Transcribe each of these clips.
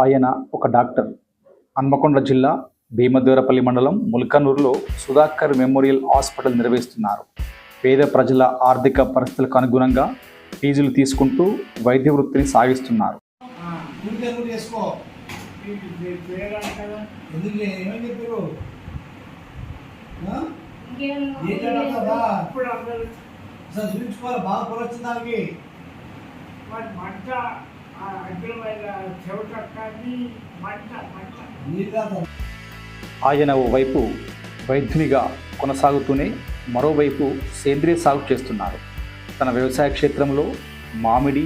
ఆయన ఒక డాక్టర్. హన్మకొండ జిల్లా భీమదేవరపల్లి మండలం ముల్కనూరులో సుధాకర్ మెమోరియల్ హాస్పిటల్ నిర్వహిస్తున్నారు. పేద ప్రజల ఆర్థిక పరిస్థితులకు అనుగుణంగా ఫీజులు తీసుకుంటూ వైద్య వృత్తిని సాగిస్తున్నారు. చూపించుకోవాలి బాగా దానికి. ఆ మంట మంట. ఆయన ఓవైపు వైద్యునిగా కొనసాగుతూనే మరోవైపు సేంద్రియ సాగు చేస్తున్నారు. తన వ్యవసాయ క్షేత్రంలో మామిడి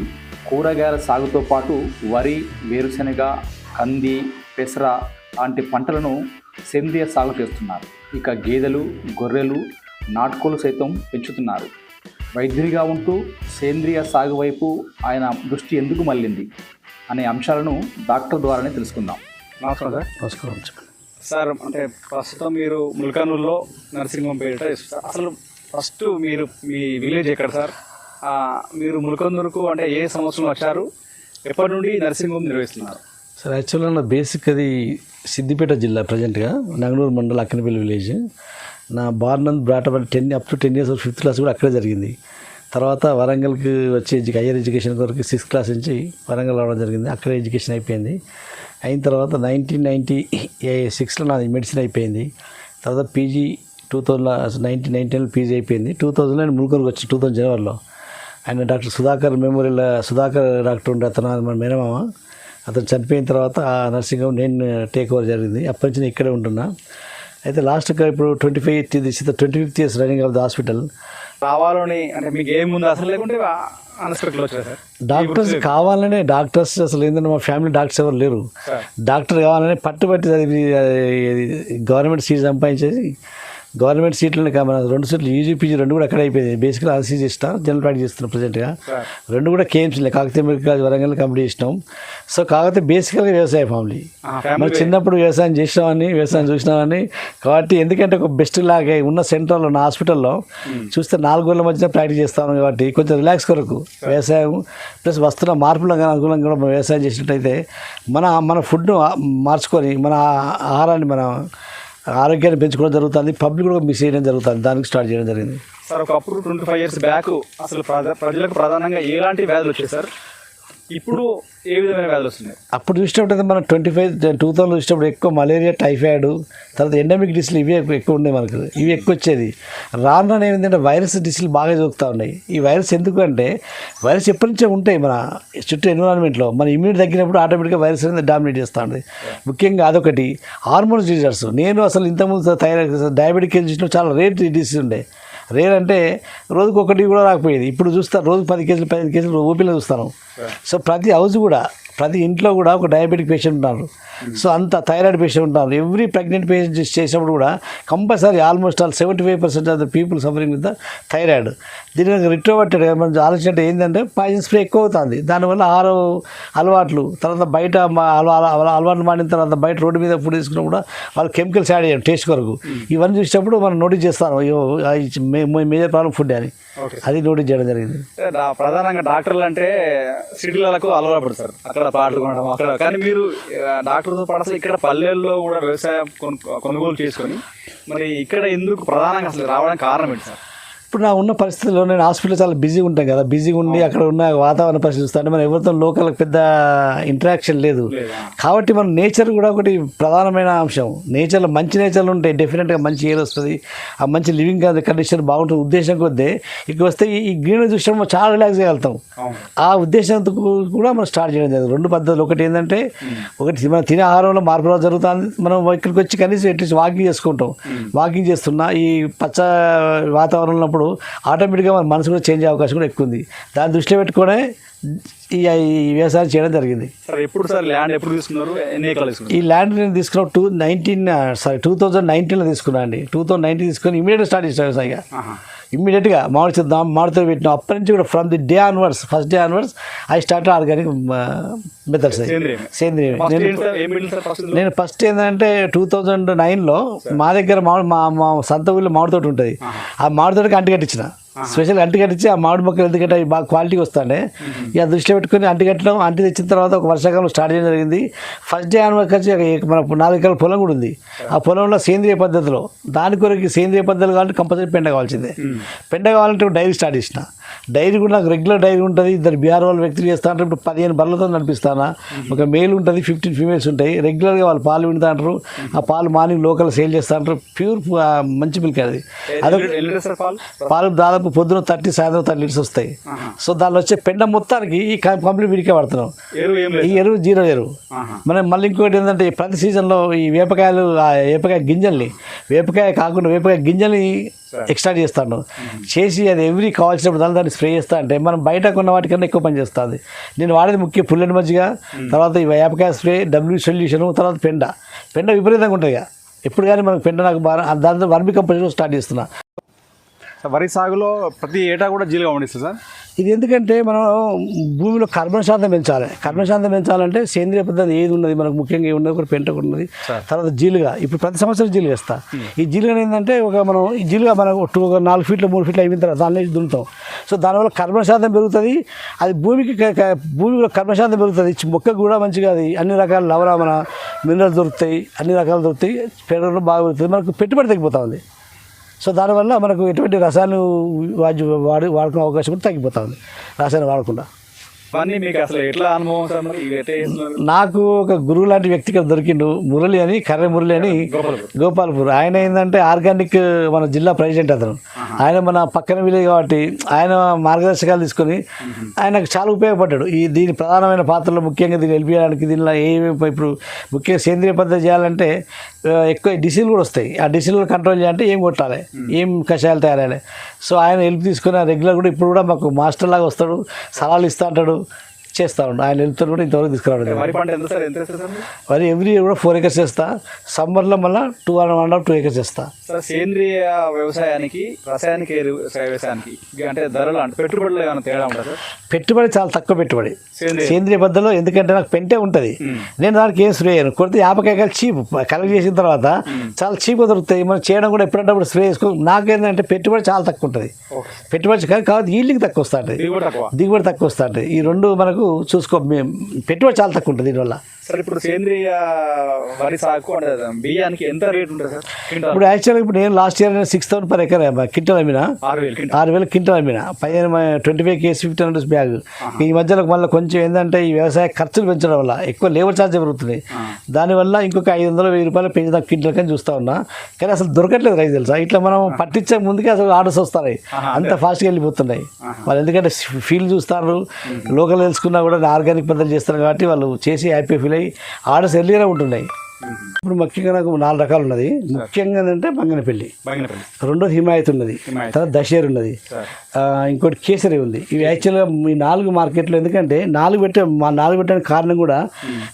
కూరగాయల సాగుతో పాటు వరి వేరుశెనగ కంది పెసర లాంటి పంటలను సేంద్రియ సాగు చేస్తున్నారు. ఇక గేదెలు గొర్రెలు నాటుకోలు సైతం పెంచుతున్నారు. వైద్యునిగా ఉంటూ సేంద్రియ సాగు వైపు ఆయన దృష్టి ఎందుకు మళ్ళింది అనే అంశాలను డాక్టర్ ద్వారానే తెలుసుకుందాం. నమస్కారం సార్. నమస్కారం సార్. అంటే ప్రస్తుతం మీరు ముల్కానూరులో నర్సింగ్ హోమ్ పేరిట. అసలు ఫస్ట్ మీరు మీ విలేజ్ ఎక్కడ సార్? ఆ, మీరు ముల్కానూరుకు అంటే ఏ సంవత్సరం వచ్చారు? ఎప్పటి నుండి నర్సింగ్ హోమ్ నిర్వహిస్తున్నారు? సార్ యాక్చువల్గా నా బేసిక్ అది సిద్దిపేట జిల్లా ప్రజెంట్గా. నంగనూరు మండలం అక్కనపల్లి విలేజ్. నా born brought up ten up to ten years fifth class కూడా అక్కడే జరిగింది. తర్వాత వరంగల్కి వచ్చి హయ్యర్ ఎడ్యుకేషన్ కొరకు సిక్స్త్ క్లాస్ నుంచి వరంగల్ రావడం జరిగింది. అక్కడే ఎడ్యుకేషన్ అయిపోయింది. అయిన తర్వాత నైన్టీన్ నైంటీ సిక్స్లో నాది మెడిసిన్ అయిపోయింది. తర్వాత పీజీ టూ థౌజండ్ నైన్టీన్ నైన్టీన్లో పీజీ అయిపోయింది. టూ థౌజండ్ నేను మునుకూరుకు వచ్చి టూ థౌజండ్ జనవరిలో. ఆయన doctor Sudhakar memorial Sudhakar doctor ఉండే అతను మన మేనమామ. అతను చనిపోయిన తర్వాత ఆ నర్సింగ్ హోమ్ నేను టేక్ ఓవర్ జరిగింది. అప్పటి నుంచి నేను ఇక్కడే ఉంటున్నా. అయితే లాస్ట్గా ఇప్పుడు twenty five this twenty fifth years running of the hospital రావాలని అంటే మీకు ఏముంది? అసలు లేకుంటే డాక్టర్స్ కావాలనే డాక్టర్స్ అసలు ఏంటంటే మా ఫ్యామిలీ డాక్టర్స్ ఎవరు లేరు. డాక్టర్ కావాలని పట్టుబట్టి చదివి గవర్నమెంట్ సీట్ సంపాదించేసి గవర్నమెంట్ సీట్లని మన రెండు సీట్లు యూజీపీజీ రెండు కూడా అక్కడ అయిపోయింది. బేసిక్గా అన్సీజ్ ఇస్తాం జనరల్ ప్రాక్టీస్ చేస్తున్నాం ప్రజెంట్గా రెండు కూడా కేఎంసీలే కాకతీయ మెడికల్ వరంగల్ కంప్లీట్ చేసినాం. సో కాకపోతే బేసికల్గా వ్యవసాయ ఫ్యామిలీ మన చిన్నప్పుడు వ్యవసాయం చేసినామని వ్యవసాయం చూసినామని కాబట్టి ఎందుకంటే ఒక బెస్ట్ లాగా ఉన్న సెంటర్లో ఉన్న హాస్పిటల్లో చూస్తే నాలుగు గోళ్ళ మధ్య ప్రాక్టీస్ చేస్తాను కాబట్టి కొంచెం రిలాక్స్ కొరకు వ్యవసాయం ప్లస్ వస్తున్న మార్పులకు అనుకూలంగా కూడా మనం వ్యవసాయం చేసినట్టయితే మన మన ఫుడ్ను మార్చుకొని మన ఆహారాన్ని మన ఆరోగ్యాన్ని పెంచుకోవడం జరుగుతుంది పబ్లిక్ కూడా మిస్ చేయడం జరుగుతుంది దానికి స్టార్ట్ చేయడం జరిగింది. సార్ ఒకప్పుడు ట్వంటీ ఫైవ్ ఇయర్స్ బ్యాక్ అసలు ప్రజలకు ప్రధానంగా ఎలాంటి వ్యాధులు వచ్చాయి సార్? ఇప్పుడు ఏ విధమైన వ్యాధులు వస్తున్నాయి? అప్పుడు చూసినప్పుడు మనం ట్వంటీ ఫైవ్ టూ థౌసండ్ చూసినప్పుడు ఎక్కువ మలేరియా టైఫాయిడ్ తర్వాత ఎండమిక్ డిసీలు ఇవి ఎక్కువ ఉన్నాయి మనకు. ఇవి ఎక్కువ వచ్చేది రాను రాను ఏమిటంటే వైరస్ డిసీలు బాగా దొరుకుతూ ఉన్నాయి. ఈ వైరస్ ఎందుకు అంటే వైరస్ ఎప్పటి నుంచో ఉంటాయి మన చుట్టూ ఎన్విరాన్మెంట్లో మన ఇమ్యూనిటీ తగ్గినప్పుడు ఆటోమేటిక్గా వైరస్ అనేది డామినేట్ చేస్తూ ఉంది. ముఖ్యంగా అదొకటి. హార్మోన్స్ డిజార్స్ నేను అసలు ఇంతకుముందు థైరాయిడ్ డయాబెటిక్ చూసిన చాలా రేట్ డిసీజ్ ఉండే. రేర్ అంటే రోజుకు ఒకటి కూడా రాకపోయేది. ఇప్పుడు చూస్తా రోజు పది కేజీలు పదిహేను కేజీలు ఓపీలో చూస్తాను. సో ప్రతి హౌస్ కూడా ప్రతి ఇంట్లో కూడా ఒక డయాబెటిక్ పేషెంట్ ఉన్నారు. సో అంత థైరాయిడ్ పేషెంట్ ఉంటారు ఎవ్రీ ప్రెగ్నెంట్ పేషెంట్ చేసినప్పుడు కూడా compulsory almost all seventy five percent of the people suffering with the thyroid దీనికి రిట్రోవర్టెడ్ మనం ఆలోచన ఏంటంటే పాయిజన్ స్ప్రే ఎక్కువ అవుతుంది దానివల్ల ఆరు అలవాట్లు తర్వాత బయట మా అలవా అలవా- అలవాట్లు మాడిన తర్వాత బయట రోడ్డు మీద ఫుడ్ తీసుకున్నా కూడా వాళ్ళు కెమికల్స్ యాడ్ చేయడం టేస్ట్ కొరకు. ఇవన్నీ చూసినప్పుడు మనం నోటీస్ చేస్తాను అయ్యో మేజర్ ప్రాబ్లం ఫుడ్ అని. అది నోటీస్ చేయడం జరిగింది. ప్రధానంగా డాక్టర్లు అంటే సిటీలకు అలవాటు పడతారు. అక్కడ పాటలు కొనడం అక్కడ. కానీ మీరు డాక్టర్తో పాటు ఇక్కడ పల్లెల్లో కూడా వ్యవసాయం కొను- కొనుగోలు చేసుకొని మరి ఇక్కడ ఎందుకు ప్రధానంగా అసలు రావడానికి కారణం ఏంటి సార్? ఇప్పుడు నా ఉన్న పరిస్థితుల్లో నేను హాస్పిటల్ చాలా బిజీగా ఉంటాం కదా. బిజీగా ఉండి అక్కడ ఉన్న వాతావరణ పరిస్థితి చూస్తుంటే మనం ఎవరితో లోకల్ పెద్ద ఇంటరాక్షన్ లేదు? కాబట్టి మన నేచర్ కూడా ఒకటి ప్రధానమైన అంశం. నేచర్లో మంచి నేచర్లు ఉంటాయి. డెఫినెట్గా మంచి ఎయిర్ వస్తుంది. ఆ మంచి లివింగ్ కండిషన్ బాగుంటుంది. ఉద్దేశం కొద్దీ ఇక్కడ వస్తే ఈ- గ్రీన్ చూసినప్పుడు చాలా రిలాక్స్ చేయగలుగుతాం ఆ ఉద్దేశంతో కూడా మనం స్టార్ట్ చేయడం జరిగింది. రెండు పద్ధతులు. ఒకటి ఏంటంటే ఒకటి మనం తినే ఆహారంలో మార్పు జరుగుతుంది. మనం ఇక్కడికి వచ్చి కనీసం అట్లీస్ట్ వాకింగ్ చేసుకుంటాం. వాకింగ్ చేస్తున్నా ఈ పచ్చ వాతావరణం ఉన్నప్పుడు ఆటోమేటిక్గా మన మనసు కూడా చేంజ్ అవకాశం కూడా ఎక్కువ ఉంది దాన్ని దృష్టిలో పెట్టుకునే ఈ వ్యవసాయం చేయడం జరిగింది. సార్ ఎప్పుడు సార్ ల్యాండ్ ఎప్పుడు తీసుకున్నారు? ఎన్ని ఎకరాలు తీసుకున్నారు? ఈ ల్యాండ్ నేను తీసుకున్న two nineteen sorry two thousand నైన్టీన్లో తీసుకున్నా అండి. టూ థౌజండ్ నైన్టీన్ తీసుకొని ఇమీడియట్గా స్టార్ట్ చేసిన వ్యవసాయం ఆహా. ఇమ్మీడియట్గా మామిడి చేద్దాం మామిడితో పెట్టిన. అప్పటి నుంచి కూడా from the day onwards first day onwards I start organic methods సేంద్రియం. నేను ఫస్ట్ ఏంటంటే టూ థౌజండ్ నైన్లో మా దగ్గర మామిడి మా మా సొంత ఊళ్ళో మామిడి తోట ఉంటుంది. ఆ మామిడి తోటకి అంటు కట్టించిన. స్పెషల్ అంటి కట్టించి ఆ మామిడి మొక్కలు ఎందుకంటే అవి బాగా క్వాలిటీగా వస్తాయి ఇక దృష్టిలో పెట్టుకుని అంటి కట్టడం అంటి తెచ్చిన తర్వాత ఒక వర్షాకాలం స్టార్ట్ చేయడం జరిగింది. ఫస్ట్ డే యానివల్ వచ్చి మన నాలుగు ఎకరాల పొలం కూడా ఉంది. ఆ పొలంలో సేంద్రియ పద్ధతిలో దాని కొరకు సేంద్రియ పద్ధతులు కావాలంటే కంపల్సరీ పెండ కావాల్సిందే. పెండ కావాలంటే డైరీ స్టార్ట్ చేసిన. డైరీ కూడా నాకు రెగ్యులర్ డైరీ ఉంటుంది. ఇద్దరు బీఆర్ వాళ్ళు వ్యక్తులు చేస్తా అంటే ఇప్పుడు పదిహేను బర్రెలతో నడిపిస్తానా. ఒక మేల్ ఉంటుంది ఫిఫ్టీన్ ఫీమేల్స్ ఉంటాయి. రెగ్యులర్గా వాళ్ళు పాలు వింటా అంటారు. ఆ పాలు మార్నింగ్ లోకల్ సేల్ చేస్తా అంటారు. ప్యూర్ మంచి మిల్క్ అది. అదొక పాలు? పాలు దాదాపు పొద్దున థర్టీ సాయంత్రం థర్టీ లీటర్స్ వస్తాయి. సో దానిలో వచ్చే పెండ మొత్తానికి ఈ కంప్లీట్ వీడికే పడుతున్నాం ఈ ఎరువు జీరో ఎరువు. మనం మళ్ళీ ఇంకోటి ఏంటంటే ప్రతి సీజన్లో ఈ వేపకాయలు ఆ వేపకాయ గింజల్ని వేపకాయ కాకుండా వేపకాయ గింజల్ని ఎక్స్ట్రా చేస్తాను. చేసి అది ఎవ్రీ కావాల్సినప్పుడు దాన్ని దాన్ని స్ప్రే చేస్తా అంటే మనం బయట కొన్న వాటికన్నా ఎక్కువ పని చేస్తుంది. నేను వాడేది ముఖ్య పుల్లెని మజ్జిగ తర్వాత ఈ వేపకాయ స్ప్రే డబ్ల్యూ సొల్యూషన్ తర్వాత పెండ. పెండ విపరీతంగా ఉంటుంది ఎప్పుడు కానీ మనకు పెండ నాకు బాగా దాంతో వర్మి కంపెనీలో స్టార్ట్ చేస్తున్నా. వరి సాగులో ప్రతి ఏటా కూడా జీలుగా పండిస్తుంది సార్? ఇది ఎందుకంటే మనం భూమిలో కర్బన శాతం పెంచాలి. కర్బన శాతం పెంచాలంటే సేంద్రియ పద్ధతి ఏది ఉన్నది? మనకు ముఖ్యంగా ఉన్నది ఒకటి పెంట ఒకటి ఉన్నది. తర్వాత జీలుగా. ఇప్పుడు ప్రతి సంవత్సరం జీలుగా వేస్తా. ఈ జీలుగా ఏంటంటే ఒక మనం ఈ జీలుగా మనకు టూ ఒక నాలుగు ఫీట్లు మూడు ఫీట్లు అయిన తర్వాత దాన్ని దున్నుతాం. సో దానివల్ల కర్బన శాతం పెరుగుతుంది. అది భూమికి భూమిలో కర్బన శాతం పెరుగుతుంది. మొక్కకు కూడా మంచిగా అది అన్ని రకాల లవణ మన మినరల్ దొరుకుతాయి. అన్ని రకాలు దొరుకుతాయి. పెరగడం బాగా పెరుగుతుంది మనకు పెట్టుబడి తగ్గిపోతా ఉంది. సో దానివల్ల మనకు ఎటువంటి రసాయన వాడి వాడి వాడుకునే అవకాశం కూడా తగ్గిపోతా ఉంది రసాయన వాడకుండా. మీకు అసలు ఎట్లా అనుభవం నాకు ఒక గురువు లాంటి వ్యక్తి దొరికిండు మురళి అని కర్రె మురళి అని గోపాల్పూర్. ఆయన ఏంటంటే ఆర్గానిక్ మన జిల్లా ప్రెసిడెంట్ అతను. ఆయన మన పక్కన విలేజ్ కాబట్టి ఆయన మార్గదర్శకాలు తీసుకొని ఆయనకు చాలా ఉపయోగపడ్డాడు. ఈ దీని ప్రధానమైన పాత్రలో ముఖ్యంగా దీన్ని వెళ్ళిపోయడానికి దీనిలో ఏమేమి ఇప్పుడు ముఖ్యంగా సేంద్రియ పద్ధతి చేయాలంటే ఎక్కువ డిసీలు కూడా వస్తాయి. ఆ డిసీలు కంట్రోల్ చేయాలంటే ఏం కొట్టాలి? ఏం కషాయాలు తయారాలి సో ఆయన హెల్ప్ తీసుకుని రెగ్యులర్ కూడా ఇప్పుడు కూడా మాకు మాస్టర్ లాగా వస్తాడు. సలహాలు ఇస్తా అంటాడు. చేస్తా ఉండు ఆయన హెల్ప్ కూడా ఇంతవరకు తీసుకురావడం. వరి ఎంత ఎంత ఎవ్రీ ఇయర్ కూడా ఫోర్ ఎకర్స్ చేస్తా. సమ్మర్లో మళ్ళీ two one one half two acres చేస్తా. సేంద్రియ వ్యవసాయానికి రసాయనిక వ్యవసాయానికి అంటే ధరలు అంటే పెట్టుబడులు ఏమైనా తేడా ఉంటుంది పెట్టుబడి చాలా తక్కువ పెట్టుబడి. సేంద్రియ. పద్ధతిలో ఎందుకంటే నాకు పెంటే ఉంటుంది. నేను దానికి ఏం స్ప్రే చేయను. కొడితే యాపకాయలు చీప్. కలెక్ట్ చేసిన తర్వాత చాలా చీప్గా దొరుకుతాయి. మనం చేయడం కూడా ఎప్పుడంటే అప్పుడు స్ప్రే చేసుకో నాకేంటంటే పెట్టుబడి చాలా తక్కువ ఉంటుంది. పెట్టుబడి కానీ కాబట్టి ఈల్డ్కి తక్కువ వస్తూ ఉంటుంది దిగుబడి తక్కువ. దిగుబడి తక్కువ వస్తూ ఉంటుంది ఈ రెండు మనకు చూసుకో మేము పెట్టుబడి చాలా తక్కువ ఉంటుంది దీనివల్ల. సార్ ఇప్పుడు సేంద్రియ వరి సాగు బియ్యానికి ఎంత రేట్ ఉంటుంది సార్? ఇప్పుడు యాక్చువల్గా ఇప్పుడు నేను last year six thousand per acre quintal అమ్మినా? ఆరు వేలు క్వింటాల్. ఆరు వేల క్వింటల్ అమ్మిన. పదిహేను twenty five case fifty hundreds bag. ఈ మధ్యలో మళ్ళీ కొంచెం ఏంటంటే ఈ వ్యవసాయ ఖర్చులు పెంచడం వల్ల ఎక్కువ లేబర్ ఛార్జ్ పెరుగుతుంది దానివల్ల ఇంకొక ఐదు వందలు వెయ్యి రూపాయలు పెంచుదాం క్వింటల్ కానీ చూస్తా ఉన్నా. కానీ అసలు దొరకట్లేదు రైతు తెలుసా? ఇట్లా మనం పట్టించే ముందుకే అసలు ఆర్డర్స్ వస్తున్నాయి అంత. ఫాస్ట్గా వెళ్ళిపోతున్నాయి. వాళ్ళు ఎందుకంటే ఫీల్ చూస్తారు. లోకల్ తెలుసుకున్నా కూడా ఆర్గానిక్ పద్ధతి చేస్తారు కాబట్టి వాళ్ళు చేసి హ్యాపీ ఫీల్ అయ్యి ఆర్డర్స్ ఎర్లీగా ఉంటున్నాయి. ఇప్పుడు ముఖ్యంగా నాకు నాలుగు రకాలు ఉన్నది. ముఖ్యంగా ఏంటంటే బంగనపల్లి. రెండోది హిమాయత్ ఉన్నది. తర్వాత దషేర్ ఉన్నది. ఇంకోటి కేసరి ఉంది. ఇవి యాక్చువల్గా ఈ నాలుగు మార్కెట్లో ఎందుకంటే నాలుగు పెట్టే మా నాలుగు పెట్టడానికి కారణం కూడా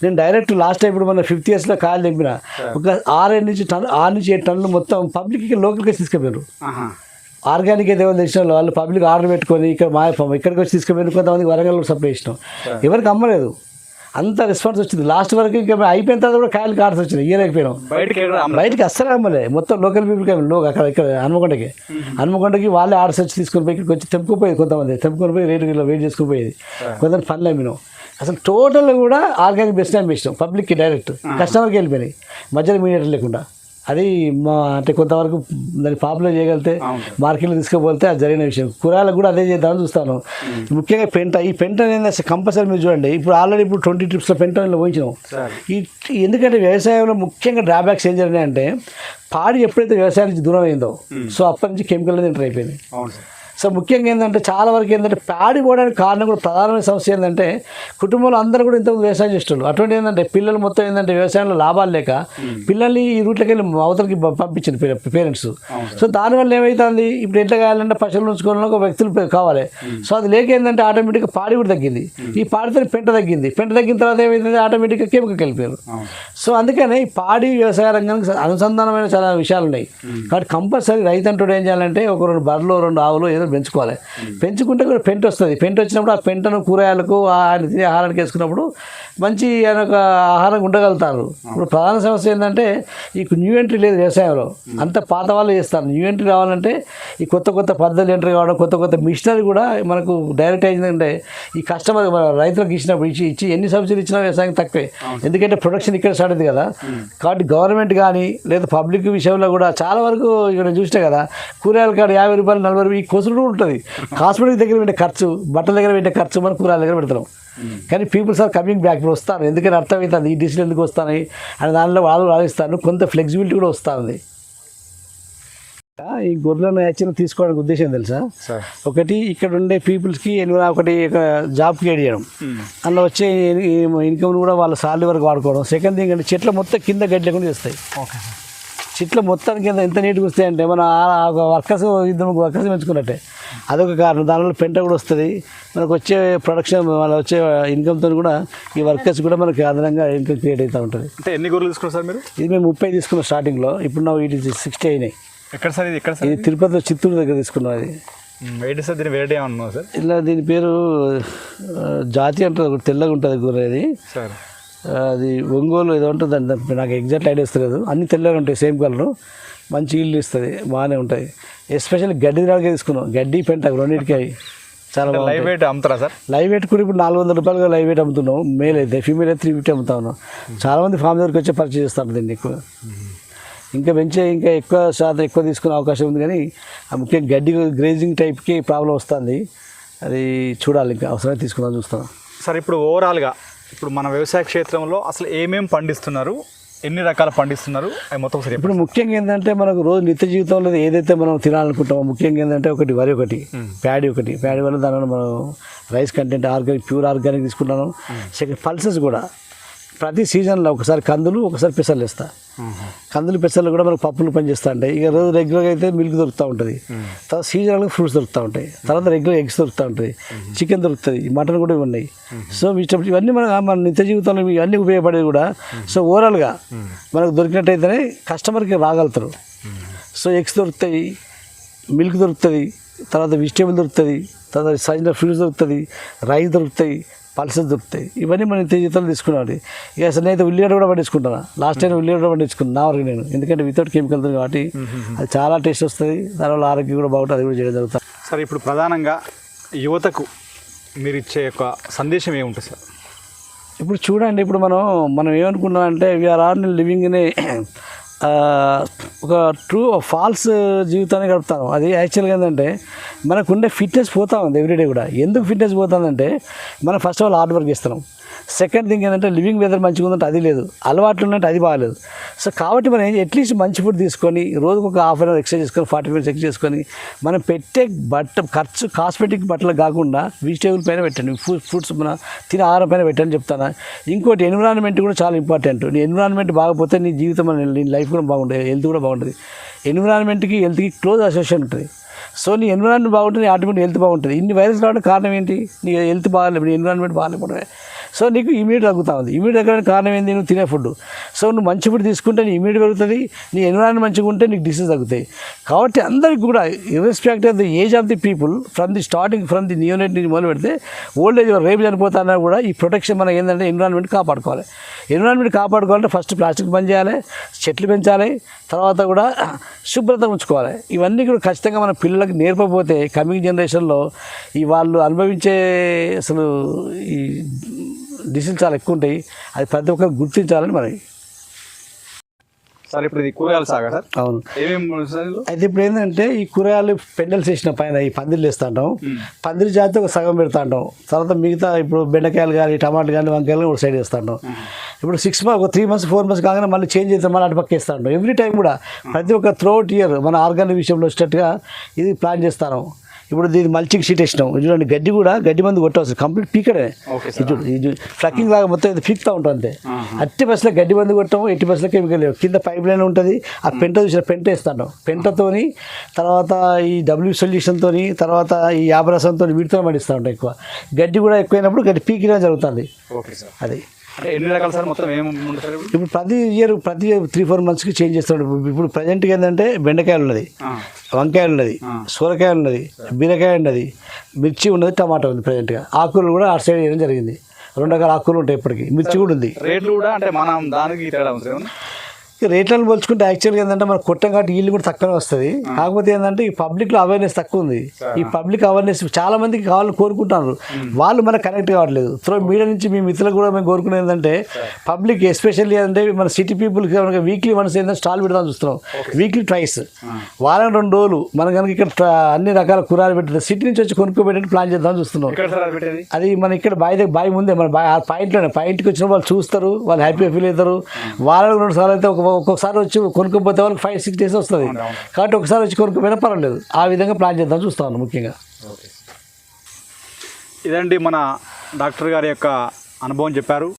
నేను డైరెక్ట్ లాస్ట్ టైం ఇప్పుడు మన ఫిఫ్త్ ఇయర్స్లో కాయలు తెంపిన. ఒక ఆరేడు నుంచి టన్ ఆరు నుంచి ఏడు టన్నులు మొత్తం పబ్లిక్కి లోకల్కి తీసుకుపోయారు ఆహా. ఆర్గానిక్ ఏదో తెలిసిన వాళ్ళు వాళ్ళు పబ్లిక్ ఆర్డర్ పెట్టుకొని ఇక్కడ మా ఇక్కడికి వచ్చి తీసుకుపోయి కొంతమంది వరంగల్ సప్లై చేసినాం. ఎవరికి అమ్మలేదు. అంత రెస్పాన్స్ వచ్చింది. లాస్ట్ వరకు ఇంకా అయిపోయిన తర్వాత కూడా కాయలు కాడాల్సి వచ్చింది ఇయర్ అయిపోయినాం బయటకి అస్సలు అమ్మలే మొత్తం లోకల్ పీపుల్కి అమ్మ లో అక్కడ ఇక్కడ హనుమకొండకి. హనుమకొండకి వాళ్ళే ఆర్డర్స్ వచ్చి తీసుకొని పోయి ఇక్కడికి వచ్చి తెంపుకుపోయేది కొంతమంది. తెంపుకొని పోయి రేటు కిలో వెయిట్ చేసుకుపోయేది కొంతమంది పనులు అమ్మినాం అసలు టోటల్ కూడా ఆర్గానిక్ బెస్ట్ అమ్మేసినాం పబ్లిక్కి డైరెక్ట్ కస్టమర్కి వెళ్ళిపోయినాయి. మధ్యలో మీడియేటర్ లేకుండా. అది మా అంటే కొంతవరకు దాన్ని పాపులర్ చేయగలిగితే మార్కెట్లో తీసుకుపోతే అది జరిగిన విషయం. కూరగాయలకు కూడా అదే చేద్దామని చూస్తాను. ముఖ్యంగా పెంట ఈ పెంట అనేది అసలు కంపల్సరీ మీరు చూడండి. ఇప్పుడు ఆల్రెడీ ఇప్పుడు ట్వంటీ ట్రిప్స్లో పెంట పోయించినాం. ఈ ఎందుకంటే వ్యవసాయంలో ముఖ్యంగా డ్రాబ్యాక్స్ ఏం జరిగినాయంటే పాడి ఎప్పుడైతే వ్యవసాయానికి దూరం అయిందో సో అప్పటి నుంచి కెమికల్ అనేది ఎంటర్ అయిపోయింది. సో ముఖ్యంగా ఏంటంటే చాలా వరకు ఏంటంటే ప్యాడి పోవడానికి కారణం కూడా ప్రధానమైన సమస్య ఏంటంటే కుటుంబంలో అందరూ కూడా ఇంతకు వ్యవసాయం చేస్తున్నారు అటువంటి ఏంటంటే పిల్లలు మొత్తం ఏంటంటే వ్యవసాయంలో లాభాలు లేక పిల్లల్ని ఈ రూట్లోకి వెళ్ళి అవతలకి పంపించింది పేరెంట్స్. సో దానివల్ల ఏమవుతుంది ఇప్పుడు ఎట్లా కావాలంటే పశువులు ఉంచుకోవాలని ఒక వ్యక్తులు కావాలి. సో అది లేక ఏంటంటే ఆటోమేటిక్గా పాడి కూడా తగ్గింది. ఈ పాడితో పెంట తగ్గింది. పెంట తగ్గిన తర్వాత ఏమైంది ఆటోమేటిక్గా కెమికల్ వెళ్ళిపోయారు అవును. సో అందుకనే ఈ పాడి వ్యవసాయ రంగానికి అనుసంధానమైన చాలా విషయాలు ఉన్నాయి. కాబట్టి కంపల్సరీ రైతు అంటూ ఏం చేయాలంటే ఒక రెండు బర్రెలు రెండు ఆవులు ఏదో జాగ్రత్తలు పెంచుకోవాలి. పెంచుకుంటే కూడా పెంట వస్తుంది. పెంట వచ్చినప్పుడు ఆ పెంటను కూరగాయలకు ఆయన తినే ఆహారానికి వేసుకున్నప్పుడు మంచి ఆయన ఒక ఆహారం ఉండగలుగుతారు. ఇప్పుడు ప్రధాన సమస్య ఏంటంటే ఈ న్యూ ఎంట్రీ లేదు వ్యవసాయంలో. అంత పాత వాళ్ళు చేస్తారు. న్యూ ఎంట్రీ రావాలంటే ఈ కొత్త కొత్త పద్ధతులు ఎంట్రీ కావడం కొత్త కొత్త మిషనరీ కూడా మనకు డైరెక్ట్ అయిందంటే ఈ కస్టమర్ రైతులకు ఇచ్చినప్పుడు ఇచ్చి ఇచ్చి ఎన్ని సబ్సిడీ ఇచ్చినా వ్యవసాయం తక్కువే. ఎందుకంటే ప్రొడక్షన్ ఇక్కడ స్టార్ట్ అయింది కదా. కాబట్టి గవర్నమెంట్ కానీ లేదా పబ్లిక్ విషయంలో కూడా చాలా వరకు ఇక్కడ చూస్తే కదా కూరగాయల కాడ యాభై రూపాయలు నలభై రూపాయలు ఈ కొసుడు కూడా ఉంటుంది. కాస్మెటిక్ దగ్గర పెట్టే ఖర్చు బట్టల దగ్గర పెట్టే ఖర్చు మనం కూరగాయల దగ్గర పెడతాం. కానీ పీపుల్స్ ఆర్ కమింగ్ బ్యాక్ ఇప్పుడు వస్తారు. ఎందుకని అర్థమవుతుంది ఈ డిసిషన్ ఎందుకు వస్తాయి అని దానిలో వాళ్ళు ఆలోచిస్తాను కొంత ఫ్లెక్సిబిలిటీ కూడా వస్తుంది. ఈ గొర్రెలను యాక్చువల్ తీసుకోవడానికి ఉద్దేశం తెలుసా? ఒకటి ఇక్కడ ఉండే పీపుల్స్కి ఎన్విరా ఒకటి ఒక జాబ్ క్రియేట్ చేయడం. అందులో వచ్చే ఇన్కమ్ కూడా వాళ్ళ సాలరీ వరకు వాడుకోవడం. సెకండ్ థింగ్ అంటే చెట్ల మొత్తం కింద గడ్డి లేకుండా చేస్తాయి. Okay sir. చెట్ల మొత్తం కింద ఎంత నీట్గా వస్తాయంటే మన వర్కర్స్ ఇద్దరు వర్కర్స్ పెంచుకున్నట్టే. అదొక కారణం. దానివల్ల పెంట కూడా వస్తుంది. మనకు వచ్చే ప్రొడక్షన్ మన వచ్చే ఇన్కమ్తో కూడా ఈ వర్కర్స్ కూడా మనకి అదనంగా ఇన్కమ్ క్రియేట్ అవుతూ ఉంటుంది. అంటే ఎన్ని గొర్రెలు తీసుకున్నారు సార్ మీరు? ఇది మేము ముప్పై తీసుకున్నాం స్టార్టింగ్లో ఇప్పుడు నా ఇది సిక్స్టీ అయినాయి. ఎక్కడ సార్ ఇది? ఎక్కడ సార్ ఇది తిరుపతిలో చిత్తూరు దగ్గర తీసుకున్నాం అది. వెయిట్ సార్ దీని వెరైటీ ఏమన్నా సార్? ఇలా దీని పేరు జాతి అంటారు తెల్లగా ఉంటుంది కూర ఇది సార్. అది ఒంగోలు ఏదో ఉంటుంది దాని నాకు ఎగ్జాక్ట్ ఐడియా ఇస్తలేదు అన్ని తెల్లగా ఉంటాయి సేమ్ కలర్ మంచి ఇల్లు ఇస్తుంది బాగానే ఉంటాయి. ఎస్పెషల్లీ గడ్డి తినడానికి తీసుకున్నాం. గడ్డి పెంట రెండింటికి అవి చాలా లైవ్ వెయిట్ అమ్ముతారా సార్? లైవ్ వెయిట్ కూడా ఇప్పుడు నాలుగు వందల రూపాయలుగా లైవ్ వెయిట్ అమ్ముతున్నాం. మేల్ అయితే ఫీమేల్ అయితే త్రీ ఫిఫ్టీ అమ్ముతా ఉన్నాం. చాలా మంది ఫామ్ దగ్గరికి వచ్చి పర్చేజ్ చేస్తారు దీన్ని ఎక్కువ. ఇంకా పెంచే ఇంకా ఎక్కువ శాతం ఎక్కువ తీసుకునే అవకాశం ఉంది కానీ ఆ ముఖ్యంగా గడ్డి గ్రేజింగ్ టైప్కి ప్రాబ్లం వస్తుంది. అది చూడాలి ఇంకా అవసరమైతే తీసుకుందాం చూస్తాం. సార్ ఇప్పుడు ఓవరాల్గా ఇప్పుడు మన వ్యవసాయ క్షేత్రంలో అసలు ఏమేమి పండిస్తున్నారు? ఎన్ని రకాలు పండిస్తున్నారు? అవి మొత్తం సరే ఇప్పుడు ముఖ్యంగా ఏంటంటే మనకు రోజు నిత్య జీవితంలో ఏదైతే మనం తినాలనుకుంటామో ముఖ్యంగా ఏంటంటే ఒకటి వరి ఒకటి ప్యాడీ ఒకటి. ప్యాడీ వల్ల దానివల్ల మనం rice content organic pure organic తీసుకుంటాను సెకండ్ పల్సెస్ కూడా. ప్రతి సీజన్లో ఒకసారి కందులు ఒకసారి పెసర్లు వేస్తా. కందులు పెసర్లు కూడా మనకు పప్పులు పనిచేస్తూ ఉంటాయి ఇక రోజు రెగ్యులర్గా అయితే మిల్క్ దొరుకుతూ ఉంటుంది. తర్వాత సీజనల్గా ఫ్రూట్స్ దొరుకుతూ ఉంటాయి. తర్వాత రెగ్యులర్ ఎగ్స్ దొరుకుతూ ఉంటాయి. చికెన్ దొరుకుతుంది. మటన్ కూడా ఉన్నాయి సో ఇష్టం ఇవన్నీ మన మన నిత్య జీవితంలో ఇవన్నీ ఉపయోగపడేవి కూడా. సో ఓవరాల్గా మనకు దొరికినట్టయితేనే కస్టమర్కి రాగలుగుతారు. సో ఎగ్స్ దొరుకుతాయి మిల్క్ దొరుకుతుంది తర్వాత వెజిటేబుల్ దొరుకుతుంది తర్వాత సైజులో ఫ్రూట్స్ దొరుకుతుంది రైస్ దొరుకుతాయి పల్సెస్ దొరుకుతాయి. ఇవన్నీ మన నిత్య జీవితంలో తీసుకున్నాను ఇక అసలు నేనైతే ఉల్లిగడ్డ కూడా పండించుకుంటాను? లాస్ట్ టైం ఉల్లిగడ్డ కూడా పండించుకున్నాను నా వరకు నేను. ఎందుకంటే వితౌట్ కెమికల్ కాబట్టి అది చాలా టేస్ట్ వస్తుంది. దానివల్ల ఆరోగ్యం కూడా బాగుంటుంది అది కూడా చేయడం జరుగుతుంది. సార్ ఇప్పుడు ప్రధానంగా యువతకు మీరు ఇచ్చే యొక్క సందేశం ఏముంటుంది సార్? ఇప్పుడు చూడండి ఇప్పుడు మనం మనం ఏమనుకున్నాం అంటే we are are living in ఒక ట్రూ ఫాల్స్ జీవితాన్ని గడుపుతాను. అది యాక్చువల్గా ఏంటంటే మనకుండే ఫిట్నెస్ పోతా ఉంది ఎవ్రీడే కూడా. ఎందుకు ఫిట్నెస్ పోతుందంటే మనం first of all hard work చేస్తున్నాం. సెకండ్ థింగ్ ఏంటంటే లివింగ్ వెదర్ మంచిగా ఉందంటే అది లేదు. అలవాట్లు ఉన్నట్టు అది బాగాలేదు. సో కాబట్టి మనం అట్లీస్ట్ మంచి ఫుడ్ తీసుకొని రోజుకు ఒక హాఫ్ అన్ అవర్ ఎక్సర్సైజ్ చేసుకొని ఫార్టీ మినిట్స్ ఎక్సర్సైజ్ చేసుకొని మనం పెట్టే బట్ట ఖర్చు కాస్మెటిక్ బట్టలు కాకుండా వెజిటేబుల్ పైన పెట్టండి. ఫుడ్ ఫ్రూట్స్ మన తినే ఆహారం పైన పెట్టండి చెప్తాను? ఇంకోటి ఎన్విరాన్మెంట్ కూడా చాలా ఇంపార్టెంట్ నీ ఎన్విరాన్మెంట్ బాగపోతే నీ జీవితం నీ లైఫ్ కూడా బాగుంటుంది హెల్త్ కూడా బాగుంటుంది. ఎన్విరాన్మెంట్కి హెల్త్కి క్లోజ్ అసోసియేషన్ ఉంటుంది. సో నీ ఎన్విరాన్మెంట్ బాగుంటుంది నీ ఆటోమేటిక్ హెల్త్ బాగుంటుంది. ఇన్ని వైరస్ రావడం కారణం ఏంటి? నీ హెల్త్ బాగాలేదు నీ ఎన్విరాన్మెంట్ బాగాలేకపోవడమే. సో నీకు ఇమీడియట్ తగ్గుతా ఉంది. ఇమీడియట్ తగ్గడానికి కారణం ఏంది? నువ్వు తినే ఫుడ్ సో నువ్వు మంచి ఫుడ్ తీసుకుంటే నీ ఇమీడియట్ పెరుగుతుంది నీ ఎన్విరాన్మెంట్ మంచిగా ఉంటే నీకు డిసీజ్ తగ్గుతాయి. కాబట్టి అందరికి కూడా irrespect of the age of the people from the starting from the neonate నుంచి మొదలు పెడితే ఓల్డ్ ఏజ్ రేపు చనిపోతానా కూడా ఈ ప్రొటెక్షన్ మనకి ఏంటంటే ఎన్విరాన్మెంట్ కాపాడుకోవాలి. ఎన్విరాన్మెంట్ కాపాడుకోవాలంటే ఫస్ట్ ప్లాస్టిక్ బంద్ చేయాలి చెట్లు పెంచాలి తర్వాత కూడా శుభ్రత ఉంచుకోవాలి. ఇవన్నీ కూడా ఖచ్చితంగా మన పిల్లలకు నేర్పకపోతే కమింగ్ జనరేషన్లో ఈ వాళ్ళు అనుభవించే అసలు ఈ డిసీజ్ చాలా ఎక్కువ ఉంటాయి. అది ప్రతి ఒక్కరు గుర్తించాలని మరి సార్ ఇప్పుడు ఇది కూరగాయల సాగా సార్? అవును. ఏమేమి సార్? అయితే ఇప్పుడు ఏంటంటే ఈ కూరగాయలు పెండల్స్ వేసిన పైన ఈ పందిర్లు వేస్తూ ఉంటాం పందిరి జాతి ఒక సగం పెడతా ఉంటాం తర్వాత మిగతా ఇప్పుడు బెండకాయలు కానీ టమాటాలు కానీ వంకాయలు కానీ ఒక సైడ్ వేస్తూ ఉంటాం ఇప్పుడు సిక్స్ మంత్ ఒక త్రీ మంత్స్ ఫోర్ మంత్స్ కాగానే మళ్ళీ చేంజ్ చేస్తాం మళ్ళీ అటు పక్క వేస్తూ ఉంటాం ఎవ్రీ టైం కూడా ప్రతి ఒక్క త్రోట్ ఇయర్ మన ఆర్గానిక్ విషయంలో వచ్చేటట్టుగా ఇది ప్లాన్ చేస్తాను. ఇప్పుడు దీన్ని మల్చింగ్ షీట్ వేసినాం. చూడండి గడ్డి కూడా గడ్డి మందు కొట్టవచ్చు కంప్లీట్ పీకడే. చూడు ఇది ఫ్లక్కింగ్ లాగా మొత్తం ఇది పీక్తా ఉంటుంది అంతే. అట్టి బస్సులో గడ్డి మందు కొట్టము ఎట్టి బస్సులో కెమికల్ లేవు. కింద పైప్ లైన్ ఉంటుంది ఆ పెంట చూసిన పెంట వేస్తాను పెంటతోని తర్వాత ఈ డబ్ల్యూ సొల్యూషన్తో తర్వాత ఈ యాభరసంతో వీటితో పండిస్తూ ఉంటాం ఎక్కువ. గడ్డి కూడా ఎక్కువైనప్పుడు గడ్డి పీకినా జరుగుతుంది. Okay sir. అది. అంటే ఎన్ని రకాల సార్ మొత్తం సార్? ఇప్పుడు ప్రతి ఇయర్ ప్రతి త్రీ ఫోర్ మంత్స్కి చేంజ్ చేస్తున్నాడు ఇప్పుడు- ప్రజెంట్గా ఏంటంటే బెండకాయలు ఉన్నది ఆ, వంకాయ ఉన్నది. సూరకాయ ఉన్నది బీరకాయ ఉన్నది మిర్చి ఉన్నది టమాటా ఉంది ప్రజెంట్గా ఆకుకూరలు కూడా అటు సైడ్ వేయడం జరిగింది. రెండు రకాల ఆకుకూరలు ఉంటాయి ఇప్పటికి. మిర్చి కూడా ఉంది. రేట్లు కూడా అంటే మనం దానికి తేడా రేట్లను పోల్చుకుంటే యాక్చువల్గా ఏంటంటే మన కొట్టం కాబట్టి ఈల్డ్ కూడా తక్కువనే వస్తుంది. కాకపోతే ఏంటంటే ఈ పబ్లిక్లో అవేర్నెస్ తక్కువ ఉంది. ఈ పబ్లిక్ అవేర్నెస్ చాలా మందికి కావాలని కోరుకుంటున్నారు. వాళ్ళు మనకు కనెక్ట్ కావట్లేదు. త్రో మీడియా నుంచి మీ మిత్రులకు కూడా మేము కోరుకునేది ఏంటంటే పబ్లిక్ ఎస్పెషల్లీ ఏంటంటే మన సిటీ పీపుల్కి వీక్లీ వన్స్ ఏంటంటే స్టాల్ పెడదాం చూస్తున్నాం. వీక్లీ ట్వైస్ వారం రెండు రోజులు మనం కనుక ఇక్కడ అన్ని రకాల కూరలు పెట్టిన సిటీ నుంచి వచ్చి కొనుక్కోబెట్టి ప్లాన్ చేద్దాం చూస్తున్నాం. అది మన ఇక్కడ బాయ్ దగ్గర బాయ్ ముందే మన బాయ్ ఆ పాయింట్లోనే పాయింట్కి వచ్చిన వాళ్ళు చూస్తారు వాళ్ళు హ్యాపీగా ఫీల్ అవుతారు. వారానికి రెండు సార్లు అయితే ఒక ఒక్కొక్కసారి వచ్చి కొనుక్కోపోతే వాళ్ళకి ఫైవ్ సిక్స్ డేస్ వస్తుంది. కాబట్టి ఒకసారి వచ్చి కొనుక్కోపోయినా పర్వాలేదు. ఆ విధంగా ప్లాన్ చేద్దాం చూస్తాను ముఖ్యంగా. ఇదండి మన డాక్టర్ గారి యొక్క అనుభవం చెప్పారు.